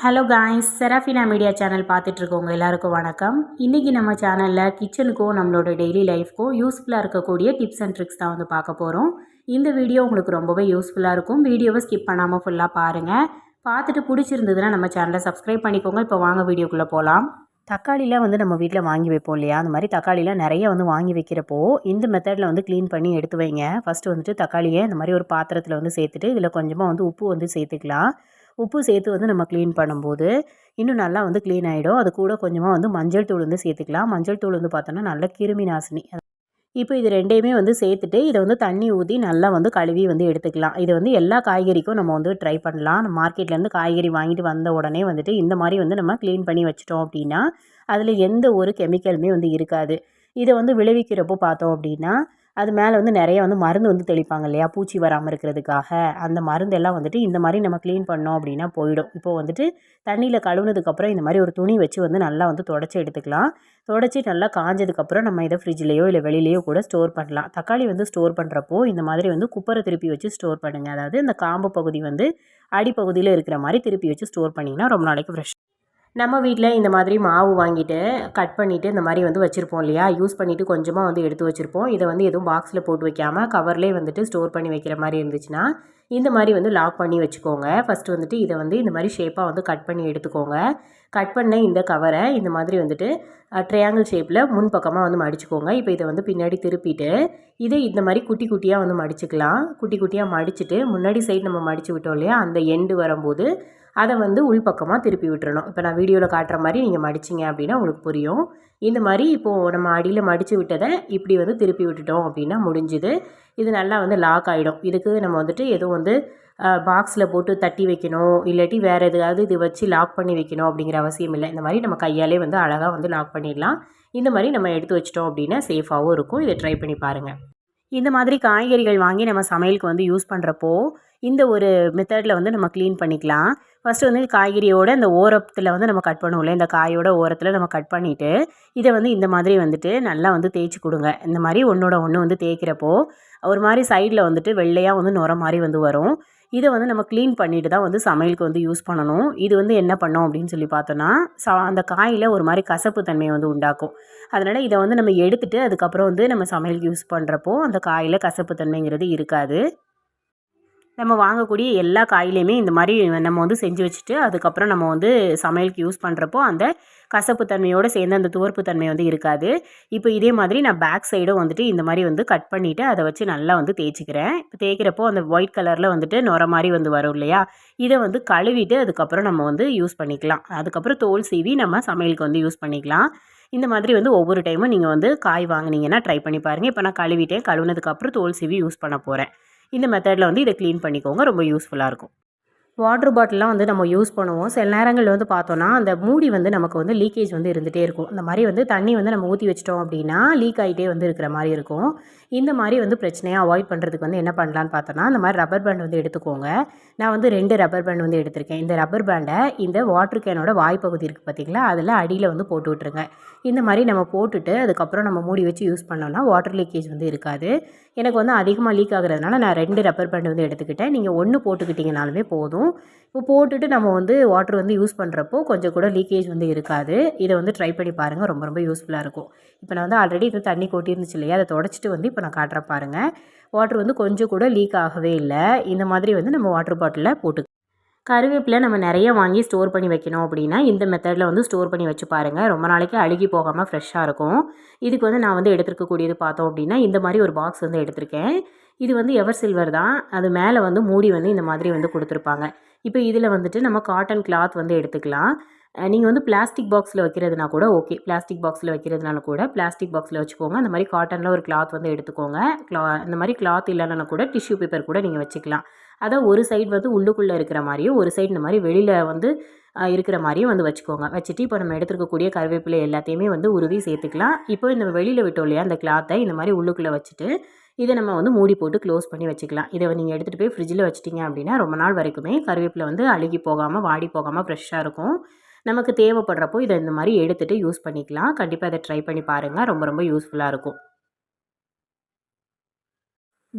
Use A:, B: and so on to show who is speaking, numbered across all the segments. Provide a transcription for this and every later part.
A: Hello guys Serafina media channel பார்த்துட்ருக்கவங்க எல்லாருக்கும் வணக்கம். இன்றைக்கி நம்ம சேனலில் கிச்சனுக்கும் நம்மளோட டெய்லி லைஃப்க்கும் யூஸ்ஃபுல்லாக இருக்கக்கூடிய டிப்ஸ் அண்ட் ட்ரிக்ஸ் தான் வந்து பார்க்க போகிறோம் இந்த வீடியோ உங்களுக்கு ரொம்பவே யூஸ்ஃபுல்லாக இருக்கும். வீடியோவை ஸ்கிப் பண்ணாமல் ஃபுல்லாக பாருங்கள் பார்த்துட்டு பிடிச்சிருந்ததுன்னா நம்ம சேனலை சப்ஸ்கிரைப் பண்ணிக்கோங்க. இப்போ வாங்க வீடியோக்குள்ளே போகலாம் தக்காளிலாம் வந்து நம்ம வீட்டில் வாங்கி வைப்போம் இல்லையா? அந்த மாதிரி தக்காளிலாம் நிறைய வந்து வாங்கி வைக்கிறப்போ இந்த மெத்தடில் வந்து க்ளீன் பண்ணி எடுத்து வைங்க. ஃபஸ்ட்டு வந்துட்டு தக்காளியை இந்த மாதிரி ஒரு பாத்திரத்தில் வந்து சேர்த்துட்டு இதில் கொஞ்சமாக வந்து உப்பு வந்து சேர்த்துக்கலாம். உப்பு சேர்த்து வந்து நம்ம க்ளீன் பண்ணும்போது இன்னும் நல்லா வந்து க்ளீன் ஆகிடும் அது கூட கொஞ்சமாக வந்து மஞ்சள் தூள் வந்து சேர்த்துக்கலாம். மஞ்சள் தூள் வந்து பார்த்தோன்னா நல்ல கிருமி நாசினி. இப்போ இது ரெண்டையுமே வந்து சேர்த்துட்டு இதை வந்து தண்ணி ஊற்றி நல்லா வந்து கழுவி வந்து எடுத்துக்கலாம். இது வந்து எல்லா காய்கறிக்கும் நம்ம வந்து ட்ரை பண்ணலாம். மார்க்கெட்லேருந்து காய்கறி வாங்கிட்டு வந்த உடனே வந்துட்டு இந்த மாதிரி வந்து நம்ம க்ளீன் பண்ணி வச்சிட்டோம் அப்படின்னா அதில் எந்த ஒரு கெமிக்கலுமே வந்து இருக்காது. இதை வந்து விளைவிக்கிறப்போ பார்த்தோம் அப்படின்னா அது மேலே வந்து நிறைய வந்து மருந்து வந்து தெளிப்பாங்க இல்லையா? பூச்சி வராமல் இருக்கிறதுக்காக. அந்த மருந்தெல்லாம் வந்துட்டு இந்த மாதிரி நம்ம க்ளீன் பண்ணோம் அப்படின்னா போயிடும். இப்போ வந்துட்டு தண்ணியில் கழுவுனதுக்கப்புறம் இந்த மாதிரி ஒரு துணி வச்சு வந்து நல்லா வந்து தொடச்சி எடுத்துக்கலாம். தொடச்சி நல்லா காஞ்சதுக்கப்புறம் நம்ம இதை ஃப்ரிட்ஜ்லேயோ இல்லை வெளியிலையோ கூட ஸ்டோர் பண்ணலாம். தக்காளி வந்து ஸ்டோர் பண்ணுறப்போ இந்த மாதிரி வந்து குப்பரை திருப்பி வச்சு ஸ்டோர் பண்ணுங்கள் அதாவது இந்த காம்பு பகுதி வந்து அடிப்பகுதியில் இருக்கிற மாதிரி திருப்பி வச்சு ஸ்டோர் பண்ணிங்கன்னா ரொம்ப நாளைக்கு ஃப்ரெஷ் நம்ம வீட்டில் இந்த மாதிரி மாவு வாங்கிட்டு கட் பண்ணிவிட்டு இந்த மாதிரி வந்து வச்சுருப்போம் இல்லையா? யூஸ் பண்ணிவிட்டு கொஞ்சமாக வந்து எடுத்து வச்சுருப்போம். இதை வந்து எதுவும் பாக்ஸில் போட்டு வைக்காமல் கவர்லேயே வந்துட்டு ஸ்டோர் பண்ணி வைக்கிற மாதிரி இருந்துச்சுன்னா இந்த மாதிரி வந்து லாக் பண்ணி வச்சுக்கோங்க. ஃபஸ்ட்டு வந்துட்டு இதை வந்து இந்த மாதிரி ஷேப்பாக வந்து கட் பண்ணி எடுத்துக்கோங்க. கட் பண்ண இந்த கவரை இந்த மாதிரி வந்துட்டு ட்ரையாங்கிள் ஷேப்பில் முன்பக்கமாக வந்து மடிச்சுக்கோங்க. இப்போ இதை வந்து பின்னாடி திருப்பிட்டு இதை இந்த மாதிரி குட்டி குட்டியாக வந்து மடிச்சுக்கலாம். குட்டி குட்டியாக மடிச்சுட்டு முன்னாடி சைடு நம்ம மடித்து விட்டோம் இல்லையா? அந்த எண்டு வரும்போது அதை வந்து உள்பக்கமாக திருப்பி விட்டுறணும். இப்போ நான் வீடியோவில் காட்டுற மாதிரி நீங்கள் மடிச்சிங்க அப்படின்னா உங்களுக்கு புரியும். இந்த மாதிரி இப்போது நம்ம அடியில் மடித்து விட்டதை இப்படி வந்து திருப்பி விட்டுட்டோம் அப்படின்னா முடிஞ்சுது. இது நல்லா வந்து லாக் ஆகிடும் இதுக்கு நம்ம வந்துட்டு எதுவும் வந்து பாக்ஸில் போட்டு தட்டி வைக்கணும். இல்லாட்டி வேறு எதுக்காவது இது வச்சு லாக் பண்ணி வைக்கணும் அப்படிங்கிற அவசியம் இல்லை. இந்த மாதிரி நம்ம கையாலே வந்து அழகாக வந்து லாக் பண்ணிடலாம். இந்த மாதிரி நம்ம எடுத்து வச்சிட்டோம் அப்படின்னா சேஃபாகவும் இருக்கும். இதை ட்ரை பண்ணி பாருங்கள் இந்த மாதிரி காய்கறிகள் வாங்கி நம்ம சமையலுக்கு வந்து யூஸ் பண்ணுறப்போ இந்த ஒரு மெத்தடில் வந்து நம்ம க்ளீன் பண்ணிக்கலாம். ஃபஸ்ட்டு வந்து காய்கறியோட இந்த ஓரத்தில் வந்து நம்ம கட் பண்ணுவோம்ல இந்த காயோட ஓரத்தில் நம்ம கட் பண்ணிவிட்டு இதை வந்து இந்த மாதிரி வந்துட்டு நல்லா வந்து தேய்ச்சி கொடுங்க. இந்த மாதிரி ஒன்றோட ஒன்று வந்து தேய்க்கிறப்போ ஒரு மாதிரி சைடில் வந்துட்டு வெள்ளையாக வந்து நுர மாதிரி வந்து வரும். இதை வந்து நம்ம க்ளீன் பண்ணிட்டு தான் வந்து சமையலுக்கு வந்து யூஸ் பண்ணணும். இது வந்து என்ன பண்ணோம் அப்படின்னு சொல்லி பார்த்தோன்னா சா அந்த காயில் ஒரு மாதிரி கசப்பு தன்மையை வந்து உண்டாக்கும். அதனால் இதை வந்து நம்ம எடுத்துகிட்டு அதுக்கப்புறம் வந்து நம்ம சமையலுக்கு யூஸ் பண்ணுறப்போ அந்த காயில் கசப்பு தன்மைங்கிறது இருக்காது. நம்ம வாங்கக்கூடிய எல்லா காயிலையுமே இந்த மாதிரி நம்ம வந்து செஞ்சு வச்சுட்டு அதுக்கப்புறம் நம்ம வந்து சமையலுக்கு யூஸ் பண்ணுறப்போ அந்த கசப்பு தன்மையோடு சேர்ந்து அந்த துவர்ப்பு தன்மை வந்து இருக்காது. இப்போ இதே மாதிரி நான் பேக் சைடும் வந்துட்டு இந்த மாதிரி வந்து கட் பண்ணிவிட்டு அதை வச்சு நல்லா வந்து தேய்ச்சிக்கிறேன். இப்போ தேய்க்கிறப்போ அந்த ஒயிட் கலரில் வந்துட்டு நுர மாதிரி வந்து வரும் இல்லையா? இதை வந்து கழுவிட்டு அதுக்கப்புறம் நம்ம வந்து யூஸ் பண்ணிக்கலாம். அதுக்கப்புறம் தோல் சீவி நம்ம சமையலுக்கு வந்து யூஸ் பண்ணிக்கலாம். இந்த மாதிரி வந்து ஒவ்வொரு டைமும் நீங்கள் வந்து காய் வாங்கினீங்கன்னா ட்ரை பண்ணி பாருங்கள் இப்போ நான் கழுவிட்டேன். கழுவுனதுக்கப்புறம் தோல் சீவி யூஸ் பண்ண போகிறேன் இந்த மெத்தடில் வந்து இதை க்ளீன் பண்ணிக்கோங்க. ரொம்ப யூஸ்ஃபுல்லாக இருக்கும். வாட்ரு பாட்டிலாம் வந்து நம்ம யூஸ் பண்ணுவோம். சில நேரங்கள் வந்து பார்த்தோன்னா அந்த மூடி வந்து நமக்கு வந்து லீக்கேஜ் வந்து இருந்துகிட்டே இருக்கும். இந்த மாதிரி வந்து தண்ணி வந்து நம்ம ஊற்றி வச்சிட்டோம் அப்படின்னா லீக் ஆகிட்டே வந்து இருக்கிற மாதிரி இருக்கும். இந்த மாதிரி வந்து பிரச்சனையை அவாய்ட் பண்ணுறதுக்கு வந்து என்ன பண்ணலான்னு பார்த்தோன்னா இந்த மாதிரி ரப்பர் பேண்ட் வந்து எடுத்துக்கோங்க. நான் வந்து ரெண்டு ரப்பர் பேண்ட் வந்து எடுத்திருக்கேன். இந்த ரப்பர் பேண்டை இந்த வாட்ரு கேனோட வாய்ப்பகுதி இருக்குது பார்த்திங்களா? அதில் அடியில் வந்து போட்டு விட்ருங்க இந்த மாதிரி நம்ம போட்டுட்டு அதுக்கப்புறம் நம்ம மூடி வச்சு யூஸ் பண்ணோம்னா வாட்டர் லீக்கேஜ் வந்து இருக்காது. எனக்கு வந்து அதிகமாக லீக் ஆகுறதுனால நான் ரெண்டு ரப்பர் பேண்ட் வந்து எடுத்துக்கிட்டேன். நீங்கள் ஒன்று போட்டுக்கிட்டிங்கனாலுமே போதும். இப்போ போட்டுட்டு நம்ம வந்து வாட்டர் வந்து யூஸ் பண்ணுறப்போ கொஞ்சம் கூட லீக்கேஜ் வந்து இருக்காது. இதை வந்து ட்ரை பண்ணி பாருங்கள் ரொம்ப ரொம்ப யூஸ்ஃபுல்லாக இருக்கும். இப்போ நான் வந்து ஆல்ரெடி இது தண்ணி கொட்டியிருந்துச்சு இல்லையா? அதை தொடச்சிட்டு வந்து இப்போ நான் காட்டுறேன் பாருங்கள் வாட்ரு வந்து கொஞ்சம் கூட லீக் ஆகவே இல்லை. இந்த மாதிரி வந்து நம்ம வாட்டர் பாட்டிலில் போட்டு கருவேப்பிலை நம்ம நிறைய வாங்கி ஸ்டோர் பண்ணி வைக்கணும் அப்படின்னா இந்த மெத்தடில் வந்து ஸ்டோர் பண்ணி வச்சு பாருங்கள் ரொம்ப நாளைக்கு அழுகி போகாமல் ஃப்ரெஷ்ஷாக இருக்கும். இதுக்கு வந்து நான் வந்து எடுத்துருக்கக்கூடியது பார்த்தோம் அப்படின்னா இந்த மாதிரி ஒரு பாக்ஸ் வந்து எடுத்திருக்கேன். இது வந்து எவர் சில்வர் தான். அது மேலே வந்து மூடி வந்து இந்த மாதிரி வந்து கொடுத்துருப்பாங்க. இப்போ இதில் வந்துட்டு நம்ம காட்டன் கிளாத் வந்து எடுத்துக்கலாம். நீங்கள் வந்து பிளாஸ்டிக் பாக்ஸில் வைக்கிறதுனா கூட ஓகே பிளாஸ்டிக் பாக்ஸில் வைக்கிறதுனால கூட பிளாஸ்டிக் பாக்ஸில் வச்சுக்கோங்க. அந்த மாதிரி காட்டனில் ஒரு கிளாத் வந்து எடுத்துக்கோங்க. கிளா இந்த மாதிரி கிளாத் இல்லைன்னா கூட டிஷ்யூ பேப்பர் கூட நீங்கள் வச்சுக்கலாம். அதான் ஒரு சைடு வந்து உள்ளுக்குள்ளே இருக்கிற மாதிரியும் ஒரு சைடு இந்த மாதிரி வெளியில் வந்து இருக்கிற மாதிரியும் வந்து வச்சுக்கோங்க. வச்சுட்டு இப்போ நம்ம எடுத்துருக்கக்கூடிய கருவேப்பிலை எல்லாத்தையுமே வந்து உருவி சேர்த்துக்கலாம். இப்போ இந்த வெளியில் விட்டோம் இல்லையா அந்த கிளாத்தை இந்த மாதிரி உள்ளுக்குள்ளே வச்சுட்டு இதை நம்ம வந்து மூடி போட்டு க்ளோஸ் பண்ணி வச்சுக்கலாம். இதை நீங்கள் எடுத்துகிட்டு போய் ஃப்ரிட்ஜில் வச்சிட்டிங்க அப்படின்னா ரொம்ப நாள் வரைக்குமே கருவேப்பிலை வந்து அழுகி போகாமல் வாடி போகாமல் ஃப்ரெஷ்ஷாக இருக்கும். நமக்கு தேவைப்படுறப்போ இதை இந்த மாதிரி எடுத்துகிட்டு யூஸ் பண்ணிக்கலாம். கண்டிப்பாக இதை ட்ரை பண்ணி பாருங்கள் ரொம்ப ரொம்ப யூஸ்ஃபுல்லாக இருக்கும்.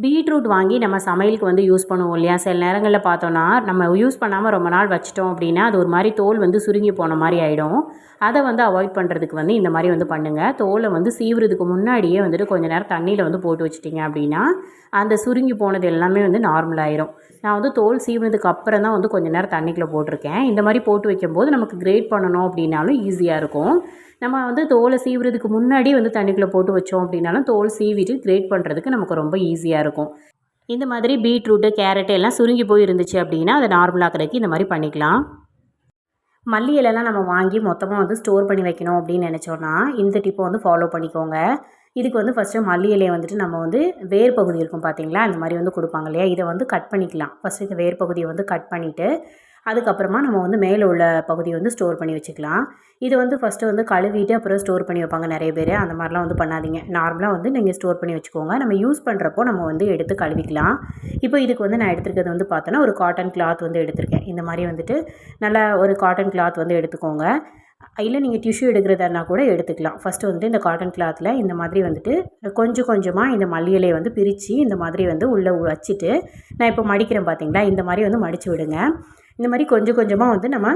A: பீட்ரூட் வாங்கி நம்ம சமையலுக்கு வந்து யூஸ் பண்ணுவோம் இல்லையா? சில நேரங்களில் பார்த்தோன்னா நம்ம யூஸ் பண்ணாமல் ரொம்ப நாள் வச்சிட்டோம் அப்படின்னா அது ஒரு மாதிரி தோல் வந்து சுருங்கி போன மாதிரி ஆகிடும் அதை வந்து அவாய்ட் பண்ணுறதுக்கு வந்து இந்த மாதிரி வந்து பண்ணுங்கள் தோலை வந்து சீவுறதுக்கு முன்னாடியே வந்துட்டு கொஞ்சம் நேரம் தண்ணியில் வந்து போட்டு வச்சிட்டிங்க அப்படின்னா அந்த சுருங்கி போனது எல்லாமே வந்து நார்மல் நான் வந்து தோல் சீவுனதுக்கு அப்புறம் தான் வந்து கொஞ்சம் நேரம் தண்ணிக்குள்ளே போட்டிருக்கேன். இந்த மாதிரி போட்டு வைக்கும்போது நமக்கு கிரேட் பண்ணணும் அப்படின்னாலும் ஈஸியாக இருக்கும். நம்ம வந்து தோலை சீவுறதுக்கு முன்னாடி வந்து தண்ணிக்குள்ளே போட்டு வச்சோம் அப்படின்னாலும் தோல் சீவிட்டு கிரேட் பண்ணுறதுக்கு நமக்கு ரொம்ப ஈஸியாக இருக்கும். இந்த மாதிரி பீட்ரூட்டு கேரட்டு எல்லாம் சுருங்கி போய் இருந்துச்சு அப்படின்னா அதை நார்மலாக்கிறதுக்கு இந்த மாதிரி பண்ணிக்கலாம். மல்லி இலைலாம் நம்ம வாங்கி மொத்தமாக வந்து ஸ்டோர் பண்ணி வைக்கணும் அப்படின்னு நினச்சோன்னா இந்த டிப்பை வந்து ஃபாலோ பண்ணிக்கோங்க. இதுக்கு வந்து ஃபஸ்ட்டு மல்லி இலையை வந்துட்டு நம்ம வந்து வேர் பகுதி இருக்கும் பார்த்தீங்களா அந்த மாதிரி வந்து கொடுப்பாங்க இல்லையா? இதை வந்து கட் பண்ணிக்கலாம். ஃபஸ்ட்டு இந்த வேர் பகுதியை வந்து கட் பண்ணிவிட்டு அதுக்கப்புறமா நம்ம வந்து மேலே உள்ள பகுதியை வந்து ஸ்டோர் பண்ணி வச்சுக்கலாம். இது வந்து ஃபஸ்ட்டு வந்து கழுவிட்டு அப்புறம் ஸ்டோர் பண்ணி வைப்பாங்க நிறைய பேர். அந்த மாதிரிலாம் வந்து பண்ணாதீங்க. நார்மலாக வந்து நீங்கள் ஸ்டோர் பண்ணி வச்சுக்கோங்க. நம்ம யூஸ் பண்ணுறப்போ நம்ம வந்து எடுத்து கழுவிக்கலாம். இப்போ இதுக்கு வந்து நான் எடுத்துருக்கிறது வந்து பார்த்தோன்னா ஒரு காட்டன் கிளாத் வந்து எடுத்திருக்கேன். இந்த மாதிரி வந்துட்டு நல்லா ஒரு காட்டன் கிளாத் வந்து எடுத்துக்கோங்க. இல்லை நீங்கள் டிஷ்யூ எடுக்கிறதுனா கூட எடுத்துக்கலாம். ஃபஸ்ட்டு வந்துட்டு இந்த காட்டன் கிளாத்தில் இந்த மாதிரி வந்துட்டு கொஞ்சம் கொஞ்சமாக இந்த மல்லி இலையை வந்து பிரித்து இந்த மாதிரி வந்து உள்ளே வச்சுட்டு நான் இப்போ மடிக்கிறேன் பார்த்தீங்களா இந்த மாதிரி வந்து மடித்து விடுங்க. இந்த மாதிரி கொஞ்சம் கொஞ்சமாக வந்து நம்ம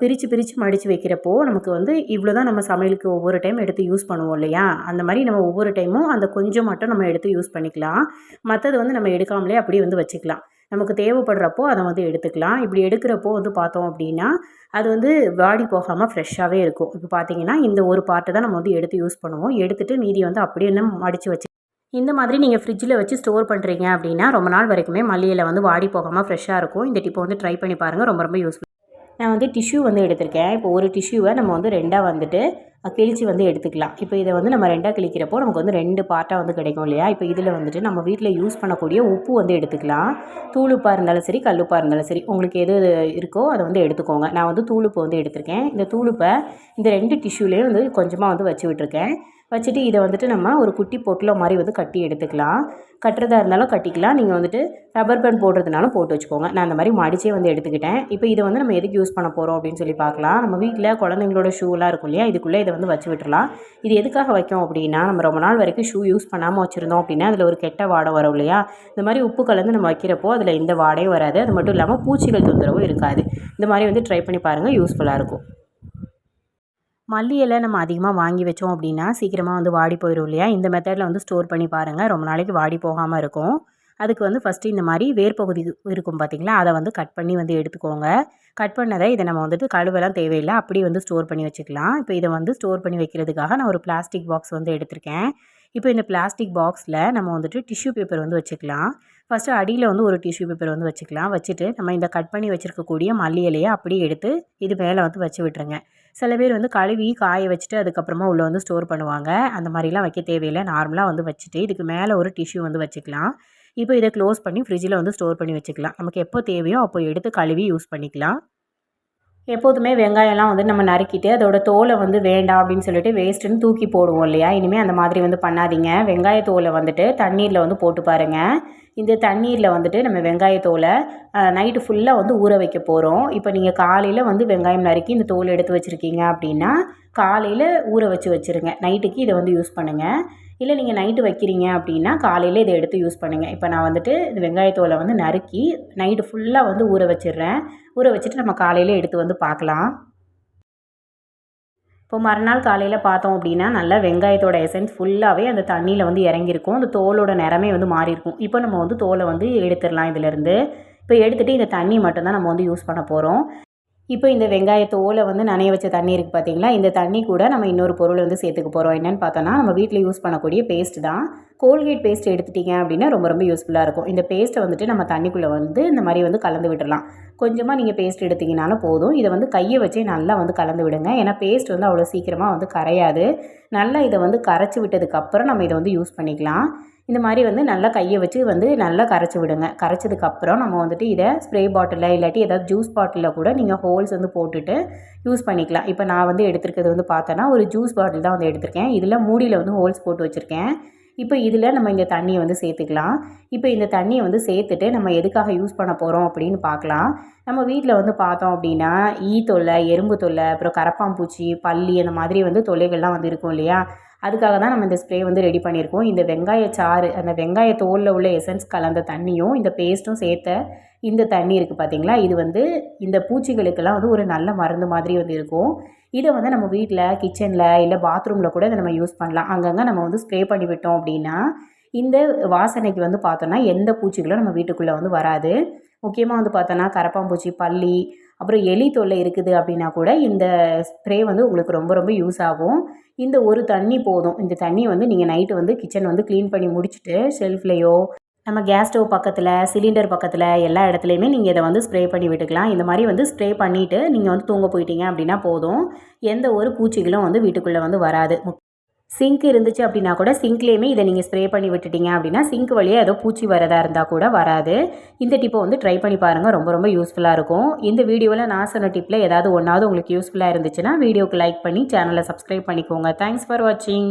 A: பிரித்து பிரித்து மடித்து வைக்கிறப்போ நமக்கு வந்து இவ்வளோ தான் நம்ம சமையலுக்கு ஒவ்வொரு டைம் எடுத்து யூஸ் பண்ணுவோம் இல்லையா? அந்த மாதிரி நம்ம ஒவ்வொரு டைமும் அந்த கொஞ்சம் மட்டும் நம்ம எடுத்து யூஸ் பண்ணிக்கலாம். மற்றது வந்து நம்ம எடுக்காமலே அப்படியே வந்து வச்சுக்கலாம். நமக்கு தேவைப்படுறப்போ அதை வந்து எடுத்துக்கலாம். இப்படி எடுக்கிறப்போ வந்து பார்த்தோம் அப்படின்னா அது வந்து வாடி போகாமல் ஃப்ரெஷ்ஷாகவே இருக்கும். இப்போ பார்த்தீங்கன்னா இந்த ஒரு பார்ட்டை தான் நம்ம வந்து எடுத்து யூஸ் பண்ணுவோம். எடுத்துகிட்டு மீதி வந்து அப்படியே நம்ம மடித்து வச்சு இந்த மாதிரி நீங்கள் ஃப்ரிட்ஜில் வச்சு ஸ்டோர் பண்ணுறீங்க அப்படின்னா ரொம்ப நாள் வரைக்குமே மல்லியில் வந்து வாடி போகாமல் ஃப்ரெஷ்ஷாக இருக்கும். இந்த டிப்பை வந்து ட்ரை பண்ணி பாருங்கள் ரொம்ப ரொம்ப யூஸ்ஃபுல் நான் வந்து டிஷ்யூ வந்து எடுத்திருக்கேன். இப்போ ஒரு டிஷ்யூவை நம்ம வந்து ரெண்டாக வந்துட்டு கிழிச்சு வந்து எடுத்துக்கலாம். இப்போ இதை வந்து நம்ம ரெண்டாக கிழிக்கிறப்போ நமக்கு வந்து ரெண்டு பார்ட்டாக வந்து கிடைக்கும் இல்லையா? இப்போ இதில் வந்துட்டு நம்ம வீட்டில் யூஸ் பண்ணக்கூடிய உப்பு வந்து எடுத்துக்கலாம். தூளுப்பாக இருந்தாலும் சரி கல்லுப்பாக இருந்தாலும் சரி உங்களுக்கு எது இருக்கோ அதை வந்து எடுத்துக்கோங்க. நான் வந்து தூளுப்பு வந்து எடுத்திருக்கேன். இந்த தூளுப்பை இந்த ரெண்டு டிஷ்யூலேயும் வந்து கொஞ்சமாக வந்து வச்சு விட்டுருக்கேன். வச்சுட்டு இதை வந்துட்டு நம்ம ஒரு குட்டி பொட்டில் மாதிரி வந்து கட்டி எடுத்துக்கலாம். கட்டுறதா இருந்தாலும் கட்டிக்கலாம். நீங்கள் வந்துட்டு ரப்பர் பேண்ட் போடுறதுனாலும் போட்டு வச்சுக்கோங்க. நான் அந்த மாதிரி மடிச்சே வந்து எடுத்துக்கிட்டேன். இப்போ இதை வந்து நம்ம எதுக்கு யூஸ் பண்ண போகிறோம் அப்படின்னு சொல்லி பார்க்கலாம். நம்ம வீட்டில் குழந்தைங்களோட ஷூலாம் இருக்கும் இல்லையா? இதுக்குள்ளே இதை வந்து வச்சு விட்டுறலாம். இது எதுக்காக வைக்கும் அப்படின்னா நம்ம ரொம்ப நாள் வரைக்கும் ஷூ யூஸ் பண்ணாமல் வச்சுருந்தோம் அப்படின்னா அதில் ஒரு கெட்ட வாடை வரும் இல்லையா? இந்த மாதிரி உப்பு கலந்து நம்ம வைக்கிறப்போ அதில் எந்த வாடையும் வராது. அது மட்டும் இல்லாமல் பூச்சிகள் தொந்தரவும் இருக்காது. இந்த மாதிரி வந்து ட்ரை பண்ணி பாருங்கள் யூஸ்ஃபுல்லாக இருக்கும். மல்லி இலை நம்ம அதிகமாக வாங்கி வச்சோம் அப்படின்னா சீக்கிரமாக வந்து வாடி போயிடும் இல்லையா? இந்த மெத்தடில் வந்து ஸ்டோர் பண்ணி பாருங்கள் ரொம்ப நாளைக்கு வாடி போகாமல் இருக்கும். அதுக்கு வந்து ஃபஸ்ட்டு இந்த மாதிரி வேர் பகுதி இருக்கும் பார்த்திங்களா அதை வந்து கட் பண்ணி வந்து எடுத்துக்கோங்க. கட் பண்ணதை இதை நம்ம வந்துட்டு கழுவெல்லாம் தேவையில்லை. அப்படி வந்து ஸ்டோர் பண்ணி வச்சுக்கலாம். இப்போ இதை வந்து ஸ்டோர் பண்ணி வைக்கிறதுக்காக நான் ஒரு பிளாஸ்டிக் பாக்ஸ் வந்து எடுத்திருக்கேன். இப்போ இந்த பிளாஸ்டிக் பாக்ஸில் நம்ம வந்துட்டு டிஷ்யூ பேப்பர் வந்து வச்சுக்கலாம். ஃபஸ்ட்டு அடியில் வந்து ஒரு டிஷ்யூ பேப்பர் வந்து வச்சுக்கலாம். வச்சுட்டு நம்ம இந்த கட் பண்ணி வச்சுருக்கக்கூடிய மல்லி இலையை அப்படியே எடுத்து இது மேலே வந்து வச்சு விட்டுருங்க. சில பேர் வந்து கழுவி காய வச்சுட்டு அதுக்கப்புறமா உள்ளே வந்து ஸ்டோர் பண்ணுவாங்க. அந்த மாதிரிலாம் வைக்க தேவையில்லை. நார்மலாக வந்து வச்சுட்டு இதுக்கு மேலே ஒரு டிஷ்யூ வந்து வச்சுக்கலாம். இப்போ இதை க்ளோஸ் பண்ணி ஃப்ரிட்ஜில் வந்து ஸ்டோர் பண்ணி வச்சுக்கலாம். நமக்கு எப்போ தேவையோ அப்போ எடுத்து கழுவி யூஸ் பண்ணிக்கலாம். எப்போதுமே வெங்காயம்லாம் வந்து நம்ம நறுக்கிட்டு அதோட தோலை வந்து வேண்டாம் அப்படின்னு சொல்லிட்டு வேஸ்ட்டுன்னு தூக்கி போடுவோம் இல்லையா? இனிமேல் அந்த மாதிரி வந்து பண்ணாதீங்க. வெங்காய தோலை வந்துட்டு தண்ணீரில் வந்து போட்டு பாருங்கள் இந்த தண்ணீரில் வந்துட்டு நம்ம வெங்காயத்தோலை நைட்டு ஃபுல்லாக வந்து ஊற வைக்க போகிறோம் இப்போ நீங்கள் காலையில் வந்து வெங்காயம் நறுக்கி இந்த தோல் எடுத்து வச்சுருக்கீங்க அப்படின்னா காலையில் ஊற வச்சு வச்சுருங்க. நைட்டுக்கு இதை வந்து யூஸ் பண்ணுங்கள் இல்லை நீங்கள் நைட்டு வைக்கிறீங்க அப்படின்னா காலையில் இதை எடுத்து யூஸ் பண்ணுங்கள் இப்போ நான் வந்துட்டு இந்த வெங்காயத்தோலை வந்து நறுக்கி நைட்டு ஃபுல்லாக வந்து ஊற வச்சிடுறேன். ஊற வச்சுட்டு நம்ம காலையில் எடுத்து வந்து பார்க்கலாம். இப்போ மறுநாள் காலையில் பார்த்தோம் அப்படின்னா நல்லா வெங்காயத்தோட எசன்ஸ் ஃபுல்லாகவே அந்த தண்ணியில் வந்து இறங்கியிருக்கும். அந்த தோலோட நிறமே வந்து மாறி இருக்கும் இப்போ நம்ம வந்து தோலை வந்து எடுத்துடலாம் இதிலேருந்து. இப்போ எடுத்துகிட்டு இந்த தண்ணி மட்டும்தான் நம்ம வந்து யூஸ் பண்ண போகிறோம் இப்போ இந்த வெங்காயத்தோலை வந்து நனைய வச்ச தண்ணி இருக்குது பார்த்தீங்களா? இந்த தண்ணி கூட நம்ம இன்னொரு பொருள் வந்து சேர்த்துக்க போகிறோம் என்னென்னு பார்த்தோன்னா நம்ம வீட்டில் யூஸ் பண்ணக்கூடிய பேஸ்ட் தான். கோல்கேட் பேஸ்ட் எடுத்துட்டிங்க அப்படின்னா ரொம்ப ரொம்ப யூஸ்ஃபுல்லாக இருக்கும். இந்த பேஸ்ட்டை வந்துட்டு நம்ம தண்ணிக்குள்ளே வந்து இந்த மாதிரி வந்து கலந்து விட்டுடலாம் கொஞ்சமாக நீங்கள் பேஸ்ட் எடுத்திங்கனாலும் போதும். இதை வந்து கையை வச்சே நல்லா வந்து கலந்து விடுங்க. ஏன்னா பேஸ்ட் வந்து அவ்வளோ சீக்கிரமாக வந்து கரையாது. நல்லா இதை வந்து கரைச்சி விட்டதுக்கப்புறம் நம்ம இதை வந்து யூஸ் பண்ணிக்கலாம். இந்த மாதிரி வந்து நல்லா கையை வச்சு வந்து நல்லா கரைச்சி விடுங்க. கரைச்சதுக்கப்புறம் நம்ம வந்துட்டு இதை ஸ்ப்ரே பாட்டிலில் இல்லாட்டி ஏதாவது ஜூஸ் பாட்டிலில் கூட நீங்கள் ஹோல்ஸ் வந்து போட்டுட்டு யூஸ் பண்ணிக்கலாம். இப்போ நான் வந்து எடுத்துருக்கிறது வந்து பார்த்தோன்னா ஒரு ஜூஸ் பாட்டில் தான் வந்து எடுத்திருக்கேன். இதில் மூடியில் வந்து ஹோல்ஸ் போட்டு வச்சுருக்கேன். இப்போ இதில் நம்ம இந்த தண்ணியை வந்து சேர்த்துக்கலாம். இப்போ இந்த தண்ணியை வந்து சேர்த்துட்டு நம்ம எதுக்காக யூஸ் பண்ண போகிறோம் அப்படின்னு பார்க்கலாம். நம்ம வீட்டில் வந்து பார்த்தோம் அப்படின்னா ஈ தொல்லை எறும்பு தொல்லை அப்புறம் கரப்பாம்பூச்சி பல்லி அந்த மாதிரி வந்து தொல்லைகள்லாம் வந்து இருக்கும் இல்லையா? அதுக்காக தான் நம்ம இந்த ஸ்ப்ரே வந்து ரெடி பண்ணியிருக்கோம். இந்த வெங்காய சாறு அந்த வெங்காய தோலில் உள்ள எசன்ஸ் கலந்த தண்ணியும் இந்த பேஸ்ட்டும் சேர்த்த இந்த தண்ணி இருக்குது பார்த்தீங்களா இது வந்து இந்த பூச்சிகளுக்கெல்லாம் வந்து ஒரு நல்ல மருந்து மாதிரி வந்து இருக்கும். இதை வந்து நம்ம வீட்டில் கிச்சனில் இல்லை பாத்ரூமில் கூட இதை நம்ம யூஸ் பண்ணலாம். அங்கங்கே நம்ம வந்து ஸ்ப்ரே பண்ணி விட்டோம் அப்படின்னா இந்த வாசனைக்கு வந்து பார்த்தோன்னா எந்த பூச்சிகளும் நம்ம வீட்டுக்குள்ளே வந்து வராது. முக்கியமாக வந்து பார்த்தோன்னா கரப்பாம்பூச்சி பல்லி அப்புறம் எலி தொல்லை இருக்குது அப்படின்னா கூட இந்த ஸ்ப்ரே வந்து உங்களுக்கு ரொம்ப ரொம்ப யூஸ் ஆகும். இந்த ஒரு தண்ணி போதும். இந்த தண்ணி வந்து நீங்கள் நைட்டு வந்து கிச்சன் வந்து க்ளீன் பண்ணி முடிச்சுட்டு ஷெல்ஃப்லேயோ நம்ம கேஸ் ஸ்டவ் பக்கத்தில் சிலிண்டர் பக்கத்தில் எல்லா இடத்துலையுமே நீங்கள் இதை வந்து ஸ்ப்ரே பண்ணி விட்டுக்கலாம். இந்த மாதிரி வந்து ஸ்ப்ரே பண்ணிவிட்டு நீங்கள் வந்து தூங்க போயிட்டீங்க அப்படின்னா போதும். எந்த ஒரு பூச்சிகளும் வந்து வீட்டுக்குள்ளே வந்து வராது. சிங்க் இருந்துச்சு அப்படின்னா கூட சிங்க்லேயுமே இதை நீங்கள் ஸ்ப்ரே பண்ணி விட்டுட்டீங்க அப்படின்னா சிங்க் வழியாக ஏதோ பூச்சி வரதா இருந்தால் கூட வராது. இந்த டிப்பை வந்து ட்ரை பண்ணி பாருங்கள் ரொம்ப ரொம்ப யூஸ்ஃபுல்லாக இருக்கும். இந்த வீடியோவில் நான் சொன்ன டிப்பில் ஏதாவது ஒன்றாவது உங்களுக்கு யூஸ்ஃபுல்லாக இருந்துச்சுன்னா வீடியோக்கு லைக் பண்ணி சேனலை சப்ஸ்கிரைப் பண்ணிக்கோங்க. தேங்க்ஸ் ஃபார் வாட்சிங்